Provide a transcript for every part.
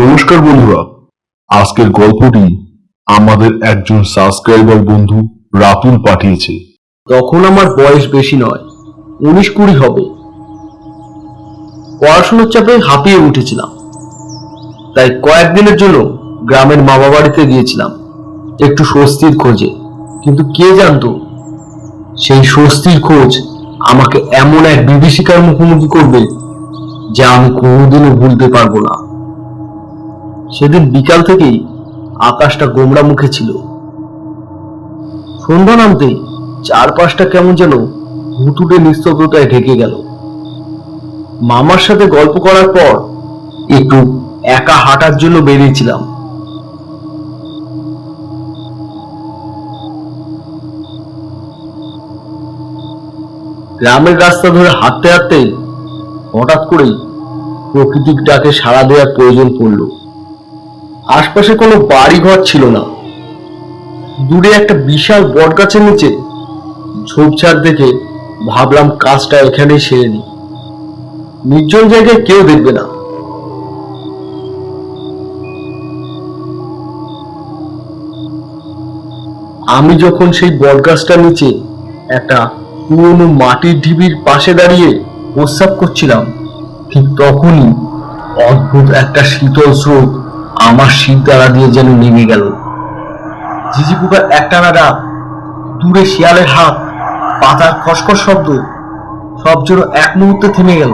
নমস্কার বন্ধুরা। আজকের গল্পটি আমাদের একজন সাবস্ক্রাইবার বন্ধু রাতুল পাঠিয়েছে। তখন আমার বয়স বেশি নয়, উনিশ কুড়ি হবে। পড়াশোনার চাপে হাঁপিয়ে উঠেছিলাম। তাই কয়েকদিনের জন্য গ্রামের মামা বাড়িতে গিয়েছিলাম, একটু স্বস্তির খোঁজে। কিন্তু কে জানতো, সেই স্বস্তির খোঁজ আমাকে এমন এক বিভীষিকার মুখোমুখি করবে যা আমি কোনোদিনও ভুলতে পারব না। সেদিন বিকাল থেকেই আকাশটা গোমড়া মুখে ছিল। সন্ধ্যা নামতেই চারপাশটা কেমন যেন হুতুটে নিস্তব্ধতায় ঢেকে গেল। মামার সাথে গল্প করার পর একটু একা হাঁটার জন্য বেরিয়েছিলাম। গ্রামের রাস্তা ধরে হাঁটতে হাঁটতে হঠাৎ করেই প্রকৃতির ডাকে সাড়া দেওয়ার প্রয়োজন পড়ল। আশপাশে কোনো বাড়ি ঘর ছিল না। দূরে একটা বিশাল বটগাছের নিচে ঝোপঝাড় দেখে ভাবলাম কাজটা এখানেই সেরে নি নির্জন জায়গায় কেউ দেখবে না। আমি যখন সেই বটগাছটার নিচে একটা পুরনো মাটির ঢিবির পাশে দাঁড়িয়ে প্রস্রাব করছিলাম, ঠিক তখনই অদ্ভুত একটা শীতল স্রোত আমার দ্বারা দিয়ে যেন নেমে গেল। ঝিঝি পোকার একটানা ডাক, দূরে শিয়ালের হাত, পাতার খসখস শব্দ, সব যেন এক মুহূর্তে থেমে গেল।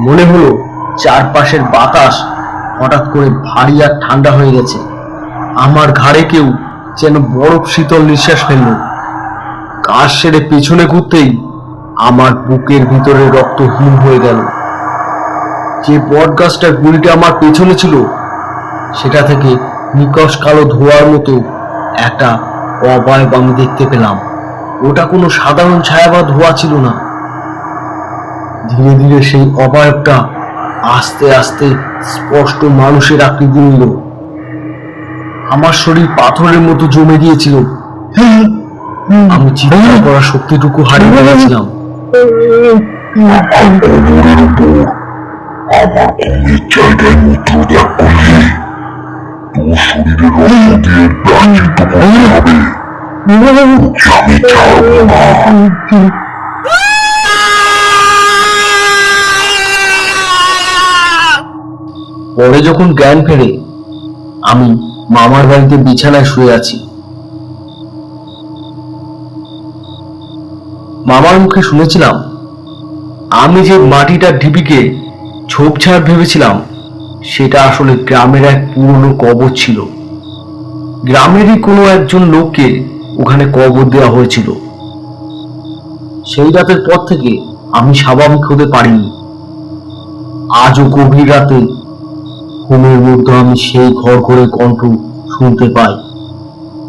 মনে হলো চারপাশের বাতাস হঠাৎ করে ভারী আর ঠান্ডা হয়ে গেছে। আমার ঘাড়ে কেউ যেন বরফ শীতল নিঃশ্বাস ফেলল। কাজ সেরে পেছনে ঘুরতেই আমার বুকের ভিতরে রক্ত হিম হয়ে গেল। যে বট গাছটার গুড়িটা আমার পেছনে ছিল সেটা থেকে নিকশ কালো ধোয়ার মতো একটা অবয়ব আমি দেখতে পেলাম ওটা কোনো সাধারণ ছায়া বা ধোয়া ছিল না ধীরে ধীরে সেই অবয়বটা আস্তে আস্তে স্পষ্ট মানুষের আকৃতি নিল আমার শরীর পাথরের মতো জমে গিয়েছিল আমি চিৎকার করার শক্তিটুকু হারিয়ে ফেলেছিলাম উপর আমার অঙ্গের দিয়ে হবে আমি ছাড়বো না পরে যখন জ্ঞান ফেরে, আমি মামার বাড়িতে বিছানায় শুয়ে আছি। মামার মুখে শুনেছিলাম, আমি যে মাটিটার ঢিপিকে ঝোপঝাড় ভেবেছিলাম সেটা আসলে গ্রামের এক পুরনো কবর ছিল। গ্রামেরই কোনো একজন লোককে ওখানে কবর দেওয়া হয়েছিল। সেই রাতের পর থেকে আমি স্বাভাবিক হতে পারিনি। আজও গভীর রাতে ঘুমের মধ্যে আমি সেই ঘর ঘরে কণ্ঠ শুনতে পাই।